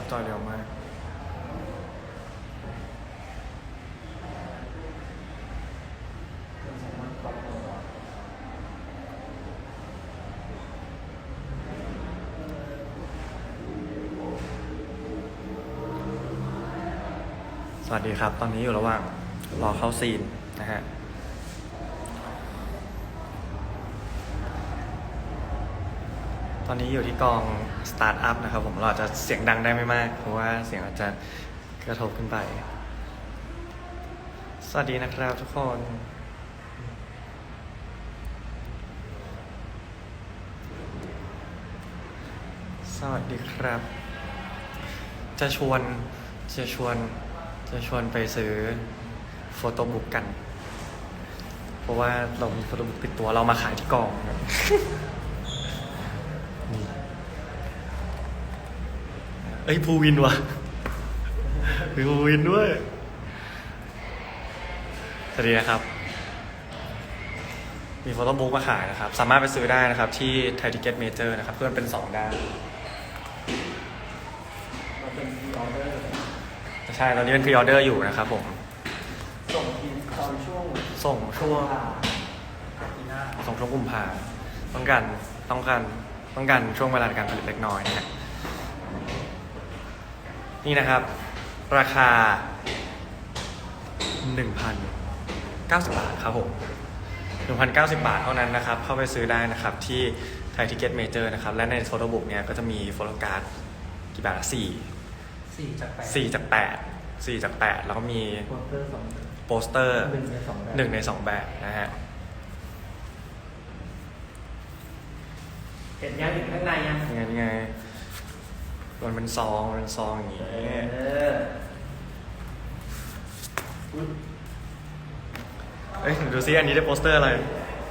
อัพจอยเร็วมาก สวัสดีครับ ตอนนี้อยู่ระหว่างรอเข้าซีนนะฮะ อนนี้อยู่ที่กองสตาร์ทอัพนะครับผมเราอาจจะเสียงดังได้ไม่มาก เพราะว่าเสียงอาจจะกระทบขึ้นไป สวัสดีนะครับทุกคนสวัสดีครับ จะชวน จะชวน จะชวนไปซื้อโฟโต้บุ๊กกัน เพราะว่าเรามีโฟโต้บุ๊กติดตัวเรามาขายที่กองครับ นี่เอ้ยภูวินวะมีภูวินด้วย สวัสดีนะครับ มีโฟโต้บุ๊กมาขายนะครับ สามารถไปซื้อได้นะครับ ที่ไทยทิเก็ตเมเจอร์นะครับ เพื่อนเป็นสองด้านมันเป็นออเดอร์ใช่ ตอนนี้เป็นพรีออเดอร์อยู่นะครับผม ส่งทีมตอนช่วง ส่งช่วงปีหน้าส่งช่วงกุมภาต้องการ ต้องการ ต้องการช่วงเวลาในการผลิตเล็กน้อยนะฮะ นี่นะครับ ราคา 1,090 บาทครับผม1,090 บาทเท่านั้นนะครับ เข้าไปซื้อได้นะครับ ที่ไทยทิเก็ตเมเจอร์นะครับ และในโฟโต้บุ๊กเนี่ยก็จะมีโฟโต้การ์ดกี่แบบละสี่สี่จากแปดสี่จากแปดสี่จากแปดแล้วก็มีโปสเตอร์สองโปสเตอร์หนึ่งในสองแบบหนึ่งในสองแบบนะฮะเห็นยังถึงข้างในยังยังไงยังไง มันเป็นซองมันเป็นซองอย่างงี้เอออุ๊ยเอ้ยดูซิอันนี้ได้โปสเตอร์อะไร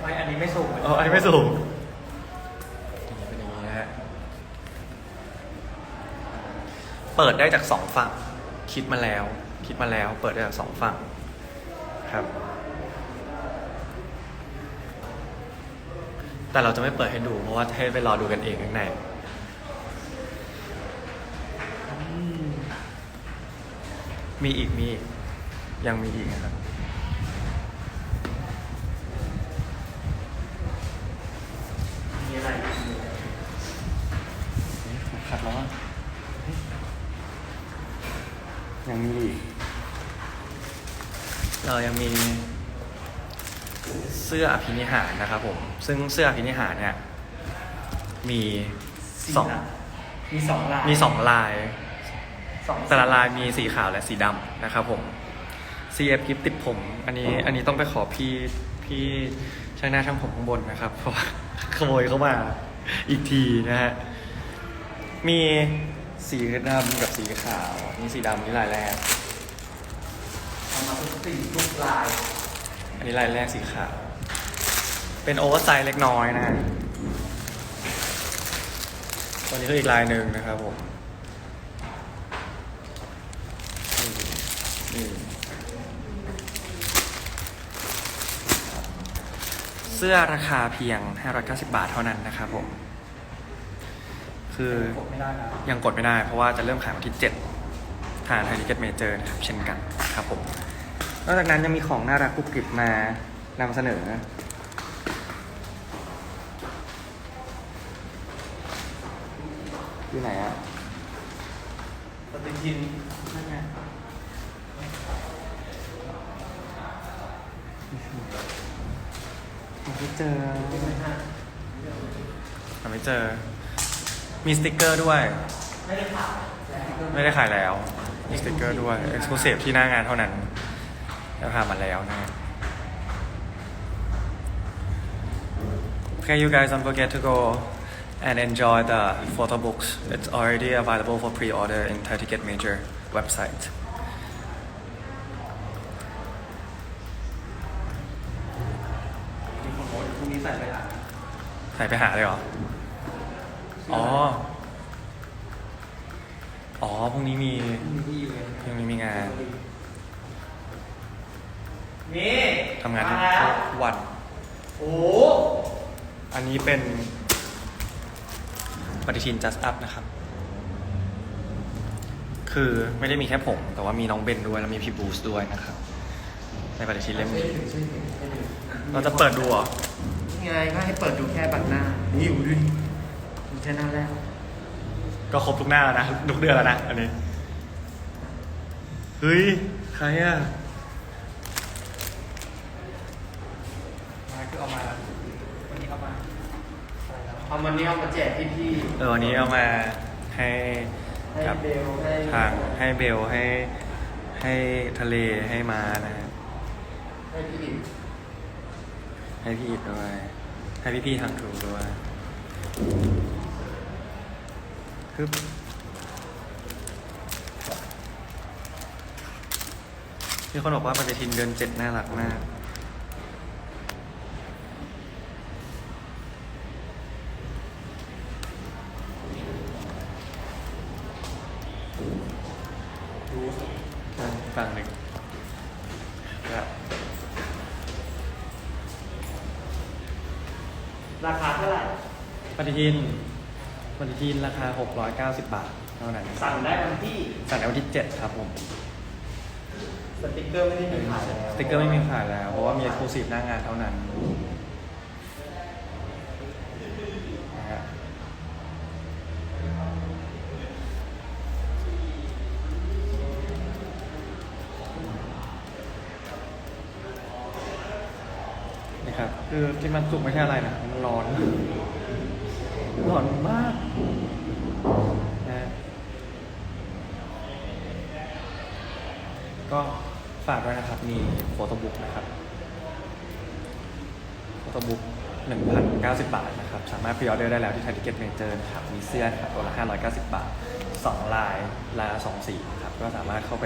ไม่อันนี้ไม่ส่งอ๋ออันนี้ไม่สูงอันนี้เป็นอย่างนี้นะฮะเปิดได้จากสองฝั่ง คิดมาแล้ว คิดมาแล้ว เปิดได้จากสองฝั่งครับ แต่เราจะไม่เปิดให้ดูเพราะว่าให้ไปรอดูกันเองข้างใน อืม มีอีกมีอีกยังมีอีกนะครับ มีอะไรอีกอยู่ขัดแล้วอะยังมีอีก เรายังมีเสื้ออภินิหารนะครับผม ซึ่งเสื้ออภินิหารเนี่ย มีสองละมีสองลาย มีสองลายสอง แต่ละลายมีสีขาวและสีดำนะครับผม CF กิฟติดผม อันนี้อันนี้ต้องไปขอพี่พี่ช่างหน้าช่างผมข้างบนนะครับเพราะว่าขโมยเข้ามาอีกทีนะฮะ มีสีดำกับสีขาวมีสีดำนี่ลายแรกเอามาทุกสีทุกลาย อันนี้ลายแรกสีขาว เป็นโอเวอร์ไซส์เล็กน้อยนะฮะตัวนี้ก็อีกลายหนึ่งนะครับผม เสื้อราคาเพียง 590 บาทเท่านั้นนะครับผม คือยังกดไม่ได้ เพราะว่าจะเริ่มขายวันที่ 7 ทางไทยทิเก็ตเมเจอร์นะครับ เช่นกันครับผม นอกจากนั้นยังมีของน่ารักกรุบกริบมานำเสนออยู่ไหนอะปฏิทินนั่น ไม่เจอไงฮะหาไม่เจอ มีสติกเกอร์ด้วยไม่ได้ขายไม่ได้ขายแล้ว มีสติกเกอร์ด้วย เอ็กซ์คลูซีฟที่หน้างานเท่านั้น แล้วพามาแล้วนะ Okay, you guys don't forget to go and enjoy the photo books. It's already available for pre-order in Thai Ticket Major website. มีคนโพสต์พรุ่งนี้ใส่ไปอะ ใส่ไปหาเลยเหรอ อ๋อ อ๋อ พรุ่งนี้มีพรุ่งนี้ที่อยู่เลยพรุ่งนี้มีงานนี่ทำงานมแล้วทุกวัน โอ้ อันนี้เป็นปฏิทิน just up นะครับ คือไม่ได้มีแค่ผม แต่ว่ามีน้องเบนด้วย แล้วมีพี่บูสด้วยนะครับ ในปฏิทินเล่มนี้ เราจะเปิดดูเหรอ ไงก็ให้เปิดดูแค่บัตรหน้า นี่อยู่ดูดิดูแค่หน้าแรกก็ครบทุกหน้าแล้วนะทุกเดือนแล้วนะอันนี้ เฮ้ย ใครอะมาคือเอามาวันนี้เอามาเอามันนี้เอามาแจกพี่พี่เออวันนี้เอามาให้ๆให้กับเบลให้ทางให้เบลให้ให้ทะเลให้มานะฮะให้พี่ดิบ ให้พี่อิดด้วย ให้พี่พี่ทางถูกด้วยฮึบมีคนบอกว่าปฏิทินเดือนเจ็ดน่ารักมาก ดูสิ ฝั่งหนึ่งครับ ราคาเท่าไหร่ ปฏิทินปฏิทินราคา 690 บาทเท่านั้นสั่งได้วันที่สั่งในวันที่ 7 ครับผมสติกเกอร์ไม่ได้มีขายแล้วสติกเกอร์ไม่มีขายแล้ว เพราะว่ามี e x c l u s i v e หน้างานเท่านั้นนะฮะนี่ครับ คือที่มันสุกไม่ใช่อะไรนะ มันร้อน ร้อนมากนะฮะก็ฝากด้วยนะครับ มีโฟโต้บุ๊กนะครับ โฟโต้บุ๊ก1,090 บาทนะครับ สามารถพรีออเดอร์ได้แล้วที่ไทยทิเก็ตเมเจอร์นะครับ มีเสื้อนะครับตัวละ 590 บาท 2 ลาย ลายละ2สีนะครับ ก็สามารถเข้าไป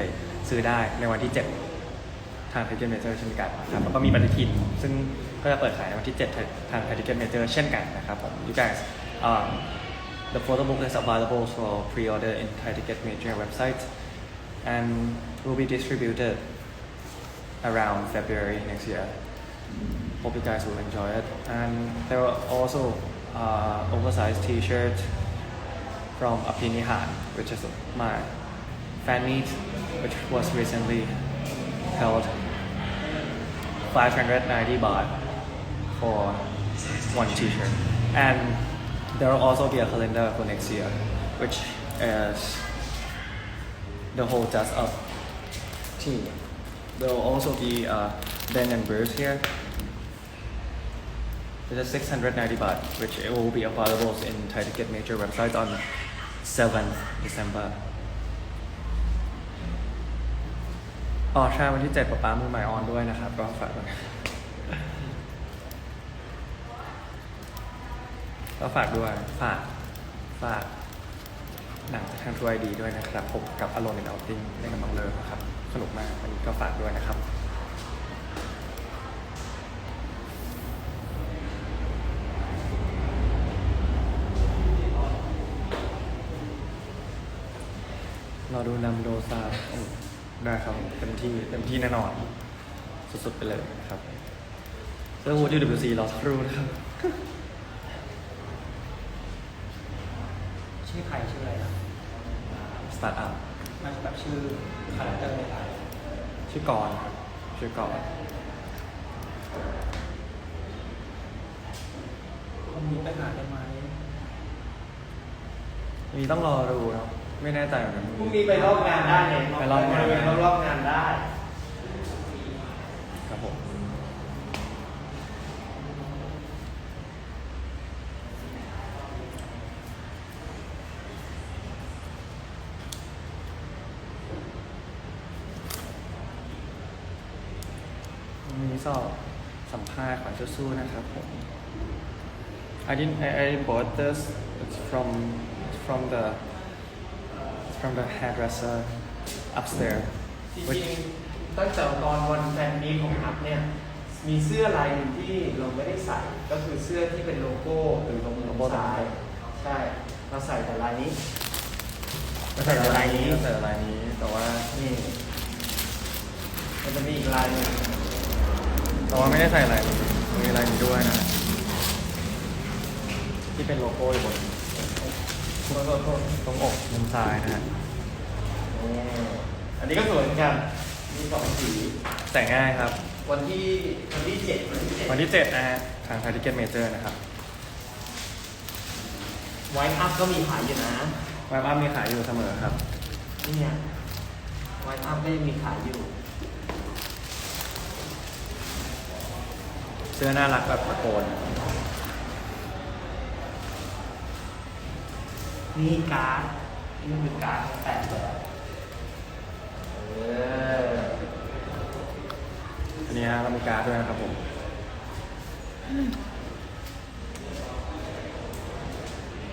ซื้อได้ในวันที่ 7 ทางไทยทิเก็ตเมเจอร์เช่นกันนะครับ แล้วก็มีปฏิทิน ซึ่งก็จะเปิดขายในวันที่ 7 ทางไทยทิเก็ตเมเจอร์เช่นกันนะครับผม you guys um, the photo book is available for pre-order in Thai Ticket Major website and will be distributed around February next year. Hope you guys will enjoy it. And there are also uh, oversized T-shirt from Apini Han, which is my fan meet, which was recently held. 590 baht for one T-shirt, and there will also be a calendar for next year, which is the whole dress up team. There will also be uh, Ben and Bruce here. It is 690 baht, which it will be available in Thai Ticket Major website on 7th December. อ๋อใช่วันที่ 7ป๊าป๊ามือใหม่ออนด้วยนะครับ ก็ฝากด้วย ก็ฝากด้วยฝากฝากหนังจากทางทูไอดีด้วยนะครับผมกับอารมณ์ในเอาติ้งเล่นกับน้องเลิฟนะครับ สนุกมากวันนี้ก็ฝากด้วยนะครับเราดูนำโดซาได้ครับเต็มที่เต็มที่แน่นอน สุดๆไปเลยนะครับเรื่องวูดยูวซีรอสักครู่นะครับ ชื่อใครชื่ออะไรนะ ส ตาร์ทอัพไม่ใช่แบบชื่อคาแรคเตอร์ในไทยชื่อกรครับชื่อกรวันนี้ไปหาได้ไหมมีต้องรอดูเนาะไม่แน่ใจเหมือนกัน พรุ่งนี้ไปรอบงานได้เลยไปรอบงาน ไปรอบงานได้ ครับผมวันนี้สอบสัมภาษณ์ ขวัญสู้ๆนะครับผม I didn't I, I bought this it's from it's from the it's from the hairdresser upstairs จ which ริงๆตั้งแต่ตอนวันแฟนมีตของอัพเนี่ย มีเสื้อลายหนึ่งที่เราไม่ได้ใส่ ก็คือเสื้อที่เป็นโลโก้หรือโลโลโก้โก้ซ้ายใช่เราใส่แต่ลายนี้ไม่ใส่ลายนี้ไม่ใส่ลายนี้แต่ว่านี่มันจะมีอีกลายหนึ่งแต่ว่าไม่ได้ใส่ลายนี้ มีลายนี้ด้วยนะ ที่เป็นโลโก้อยู่บนโทษโทษโทษตรงอกมุมซ้ายนะฮะนี่อันนี้ก็สวยเหมือนกัน มีสองสี แต่งง่ายครับ วันที่วันที่เจ็ดวันที่เจ็ดวันที่7นะฮะ ทางไททิเก็ตเมเจอร์นะครับไวท์อัพก็มีขายอยู่นะไวบ้ามีขายอยู่เสมอครับ นี่เนี่ยไวท์อัพก็ยังมีขายอยู่ เสื้อน่ารักแบบตะโกน นี่การ์ดนี่คือการ์ดแปดแบบเอออันนี้ฮะเรามีการ์ดด้วยนะครับผม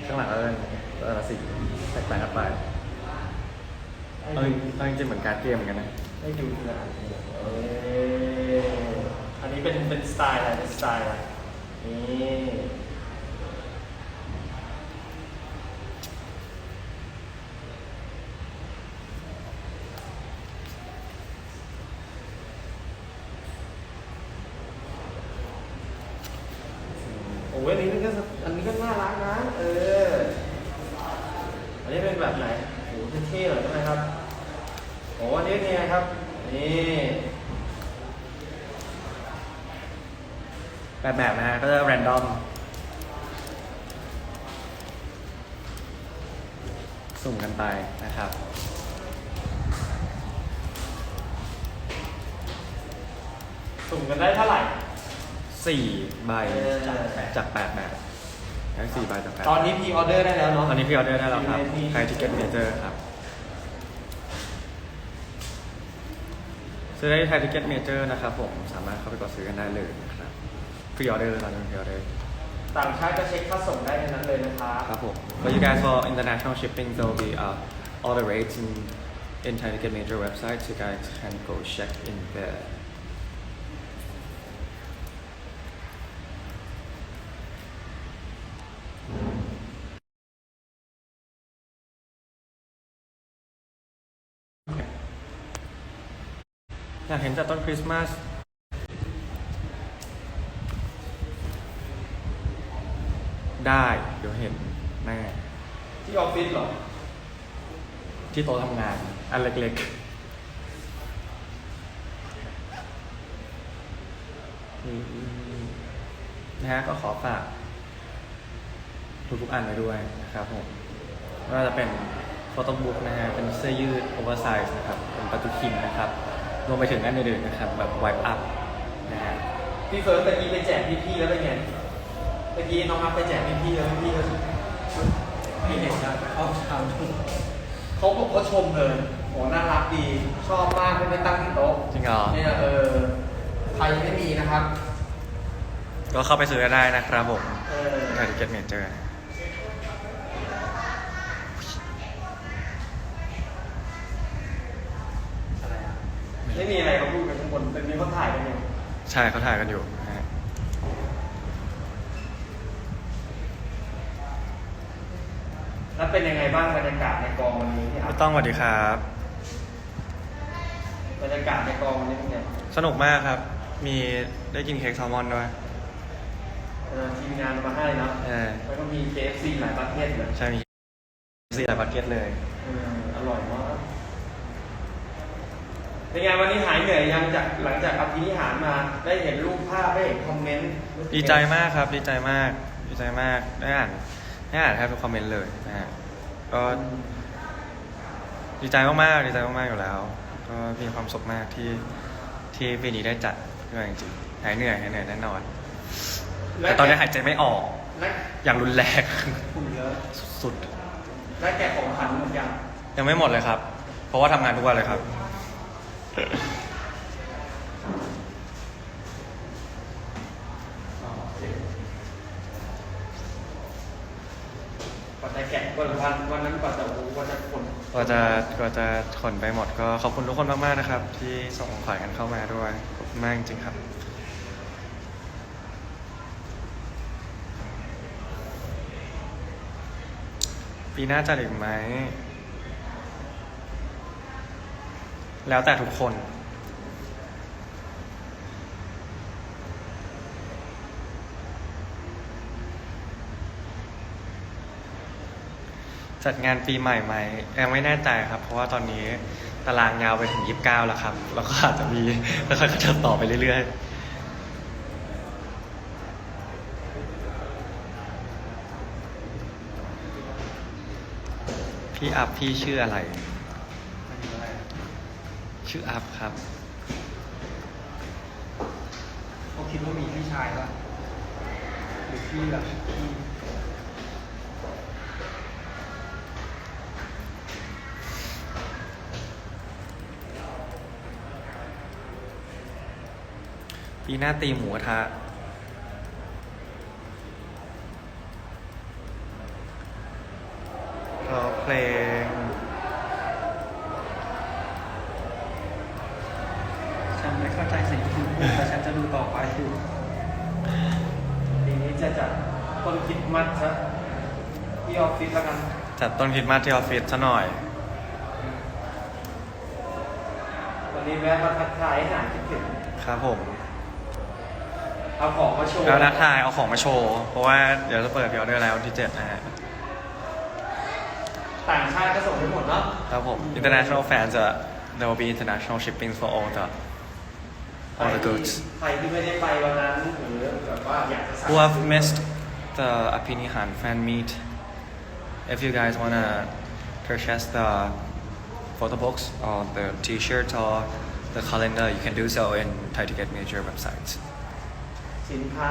ข้างหลังก็เป็นแต่ละสีแตกต่างกันไปเอาจริงเอาจริงๆเหมือนการ์ดเกมเหมือนกันนะให้ดูทีละอันเออ อันนี้เป็นเป็นสไตล์อะไรเป็นสไตล์อะไรนี่โอ้ยอันนี้มันก็อันนี้ก็น่ารักนะเออ อันนี้เป็นแบบไหนโอ้โหเท่ๆเลยใช่ไหมครับโอ้อันนี้เนี่ยครับ นี่ แบบแบบนะฮะก็จะแรนดอม สุ่มกันไปนะครับ สุ่มกันได้เท่าไหร่ สี่ใบเออ จากแปดแบบทั้งสี่ใบจากแปดตอนนี้พรีออเดอร์ได้แล้วเนาะ ตอนนี้พี่ออเดอร์ได้แล้วครับอยู่ในที่ใครที่เก็ตเมเจอร์ครับ ซื้อได้ที่ไทยทิเก็ตเมเจอร์นะครับผม สามารถเข้าไปกดซื้อกันได้เลยนะครับ พรีออเดอร์ตอนนี้พรีออเดอร์ต่างชาติก็เช็คค่าส่งได้ในนั้นเลยนะครับครับผม But you guys for international shipping there will be uh, all the rates in in Thai Ticket Major website so you guys can go check in there อยากเห็นจัดต้นคริสต์มาส ได้ เดี๋ยวเห็นแน่ที่ออฟฟิศเหรอ ที่โต๊ะทำงาน อันเล็กๆนะฮะก็ขอฝากทุกๆอันไว้ด้วยนะครับผมไม่ว่าจะเป็นโฟโต้บุ๊กนะฮะ เป็นเสื้อยืดโอเวอร์ไซส์นะครับ เป็นปาตุคินนะครับ รวมไปถึงอันอื่นๆนะครับ แบบไวป์อัพนะฮะ พี่เฟิร์สตะกี้ไปแจกพี่ๆแล้วเป็นไง ตะกี้น้องอัพไปแจกพี่ๆแล้วพี่ๆก็ไม่เห็นนะเขาทำเขาบอกเขาชมเลยโหน่ารักดี ชอบมากไม่ได้ตั้งที่โต๊ะจริงเหรอ เนี่ยเออใครยังไม่มีนะครับ ก็เข้าไปซื้อกันได้นะครับผมเออไทยทิเก็ตเมเจอร์อะไรอะไม่มีอะไรเขาพูดกันข้างบนเป็นมีเขาถ่ายกันอยู่ ใช่เขาถ่ายกันอยู่นะฮะ แล้วเป็นยังไงบ้างบรรยากาศในกองวันนี้ที่อัพี่พต้องสวัสดีครับ บรรยากาศในกองวันนี้เป็นไงสนุกมากครับ มีได้กินเค้กแซลมอนด้วย เออทีมงานเอามาให้เนาะเออ แล้วก็มี KFC หลายประเภทเลยใช่มีสี่หลายบักเก็ตเลย เอออร่อยมากเป็นไงวันนี้หายเหนื่อยยังจากหลังจากอภินิหารมาได้เห็นรูปภาพได้เห็นคอมเมนต์ ดีใจมากครับ ดีใจมาก ดีใจมากได้อ่าน ได้อ่านแทบทุกคอมเมนต์เลยนะฮะก็ดีใจมากๆดีใจมากๆอยู่แล้ว ก็มีความสุขมากที่ที่ปีนี้ได้จัดด้วยจริงๆหายเหนื่อยหายเหนื่อยแน่นอน แต่ตอนนี้หายใจไม่ออก และอย่างรุนแรงคุณเยอะสุดและแกะของขวัญหมดยัง ๆยังไม่หมดเลยครับ เพราะว่าทำงานทุกวันเลยครับ กว่าจะแกะวันวันวันนั้นกว่าจะโอ้โหกว่าจะขนก็จะก็จะขนไปหมดก็ขอบคุณทุกคนมากๆนะครับ ที่ส่งของขวัญกันเข้ามาด้วยขอบคุณมากจริงๆครับ ปีหน้าจะอีกไหม แล้วแต่ทุกคน จัดงานปีใหม่ไหมยังไม่แน่ใจครับ เพราะว่าตอนนี้ตารางยาวไปถึง29แล้วครับ แล้วก็อาจจะมีแล้วค่อยๆจะต่อไปเรื่อยๆพี่อัพพี่ชื่ออะไร ชื่ออัพครับเขาคิดว่ามีพี่ชายป่ะหรือพี่แบบพี่ ปีหน้าตีหมูกระทะร้องเพลง ฉันไม่เข้าใจสิ่งที่คุณพูดแต่ฉันจะดูต่อไปทีนี้จะจัดต้นคริดมัดซะที่ออฟฟิศแล้วกัน จัดต้นคริดมาสที่ออฟฟิศซะหน่อย วันนี้แวะมาทักทายหาคิดถึง ครับผม เอาของมาโชว์แล้วนักทายเอาของมาโชว์ เพราะว่าเดี๋ยวจะเปิดพิออเดอร์แล้ววันที่7นะฮะต่างชาติก็ส่งไปหมดเนาะครับผม international fans จะ there will be international shipping for all the all the goods ใครที่ไม่ได้ไปวันนั้นหรือแบบว่าอยากจะสั่ง who have missed the Apinihan fan meet if you guys wanna purchase the photo box or the t-shirt or the calendar you can do so in Thai Ticket major websites สินค้า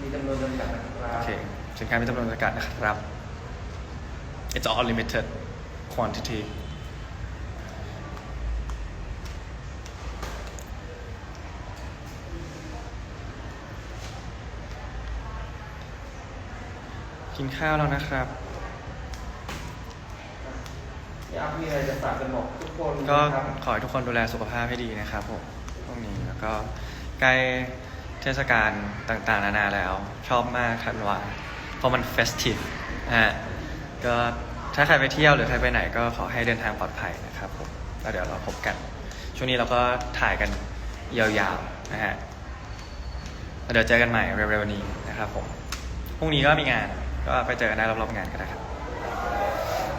มีจำนวนจำกัดนะครับโอเคสินค้ามีจำนวนจำกัดนะครับ it's all limited quantity กินข้าวแล้วนะครับอยากมีอะไรจะฝากกันบอกทุกคนก็นะครับ ขอให้ทุกคนดูแลสุขภาพให้ดีนะครับผมพวกนี้แล้วก็ใกล้เท ศกาลต่างๆ นานาแล้ว ชอบมากธันวาเพราะมันเฟสทีฟอะก็ถ้าใครไปเที่ยวหรือใครไปไหนก็ขอให้เดินทางปลอดภัยนะครับผมแล้วเดี๋ยวเราพบกัน ช่วงนี้เราก็ถ่ายกันยาวๆนะฮะแล้วเดี๋ยวเจอกันใหม่เร็วๆนี้นะครับผมพรุ่งนี้ก็มีงานก็ไปเจอกันได้รอบๆงานก็ได้ครับ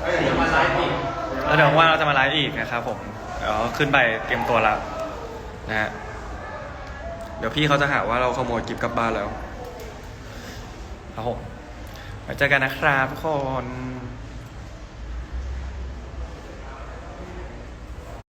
เอ้ยเดี๋ยวมาไลฟ์อีกแล้วเดี๋ยวว่างเราจะมาไลฟ์อีกนะครับผมเดี๋ยวขึ้นไปเตรียมตัวแล้วนะฮะ เดี๋ยวพี่เขาจะหาว่าเราขโมยกิฟต์กลับบ้านแล้วครับผมไว้เจอกันนะครับทุกคน